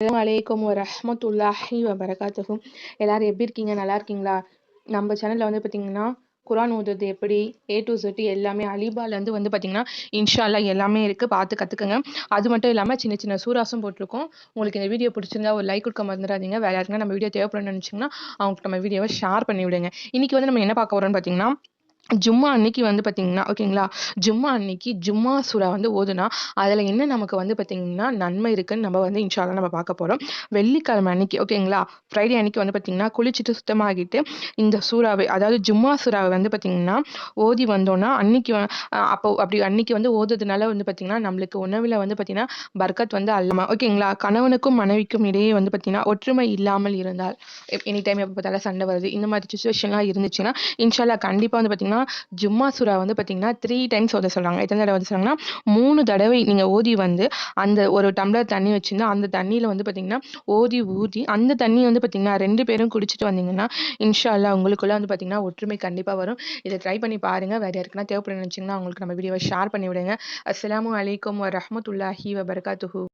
அலைக்கும் ரஹமத்துல்லாஹி வபரகாத்துஹு. எல்லாரும் எப்படி இருக்கீங்க? நல்லா இருக்கீங்களா? நம்ம சேனலில் வந்து பார்த்தீங்கன்னா குரான் ஓதுறது எப்படி? ஏ டு செட் எல்லாமே அலிபாலேருந்து வந்து பார்த்தீங்கன்னா இன்ஷால்லா எல்லாமே இருக்குது பார்த்து கற்றுக்குங்க அது மட்டும் இல்லாமல் சின்ன சின்ன சூராசம் போட்டிருக்கோம். உங்களுக்கு இந்த வீடியோ பிடிச்சிருந்தா ஒரு லைக் கொடுக்க மறந்துடாதீங்க. வேறு யாருக்குன்னா நம்ம வீடியோ தேவைப்படணும்னு நினச்சிங்கன்னா அவங்களுக்கு நம்ம வீடியோவை ஷேர் பண்ணி விடுங்க. இன்றைக்கி வந்து நம்ம என்ன பார்க்க போகிறோம்னு பார்த்தீங்கன்னா ஜும்மா அன்னைக்கு வந்து பார்த்தீங்கன்னா ஓகேங்களா ஜும்மா அன்னைக்கு ஜும்மா சூரா வந்து ஓதுனா அதில் என்ன நமக்கு வந்து பார்த்தீங்கன்னா நன்மை இருக்குன்னு நம்ம வந்து இன்ஷால்லாம் நம்ம பார்க்க போகிறோம் வெள்ளிக்கிழமை அன்னைக்கு ஓகேங்களா ஃப்ரைடே அன்னைக்கு வந்து பார்த்தீங்கன்னா குளிச்சுட்டு சுத்தமாகிட்டு இந்த சூறாவை அதாவது ஜும்மா சூறாவை வந்து பார்த்தீங்கன்னா ஓதி வந்தோன்னா அன்னைக்கு அப்போ அப்படி அன்னைக்கு வந்து ஓதுறதுனால வந்து பார்த்தீங்கன்னா நம்மளுக்கு உணவில் வந்து பார்த்தீங்கன்னா பர்க்கத் வந்து அல்லமா ஓகேங்களா கணவனுக்கும் மனைவிக்கும் இடையே வந்து பார்த்தீங்கன்னா ஒற்றுமை இல்லாமல் இருந்தால் எனி டைம் எப்போ பார்த்தாலும் சண்டை வருது. இந்த மாதிரி சுச்சுவேஷன்லாம் இருந்துச்சுன்னா இன்ஷால்லா கண்டிப்பாக வந்து பார்த்தீங்கன்னா ஜும்மா சூறா வந்து பார்த்தீங்கன்னா த்ரீ டைம்ஸ் ஓத சொல்கிறாங்க எத்தனை தடவை வந்து சொல்கிறாங்கன்னா மூணு தடவை நீங்கள் ஓதி வந்து அந்த ஒரு டம்ளர் தண்ணி வச்சுருந்தா அந்த தண்ணியில் வந்து பார்த்தீங்கன்னா ஓதி ஊதி அந்த தண்ணி வந்து பார்த்தீங்கன்னா ரெண்டு பேரும் குடிச்சிட்டு வந்தீங்கன்னா இன்ஷா அல்லா உங்களுக்குள்ள வந்து பார்த்தீங்கன்னா ஒற்றுமை கண்டிப்பாக வரும். இதை ட்ரை பண்ணி பாருங்கள் வேறு யாருக்குன்னா தேவைப்படுன்னு நினச்சிங்கன்னா அவங்களுக்கு நம்ம வீடியோவை ஷேர் பண்ணி விடுங்க அஸ்லாம் வலைக்கம் வரமத்துல்லாஹி வபரகாத்துஹு.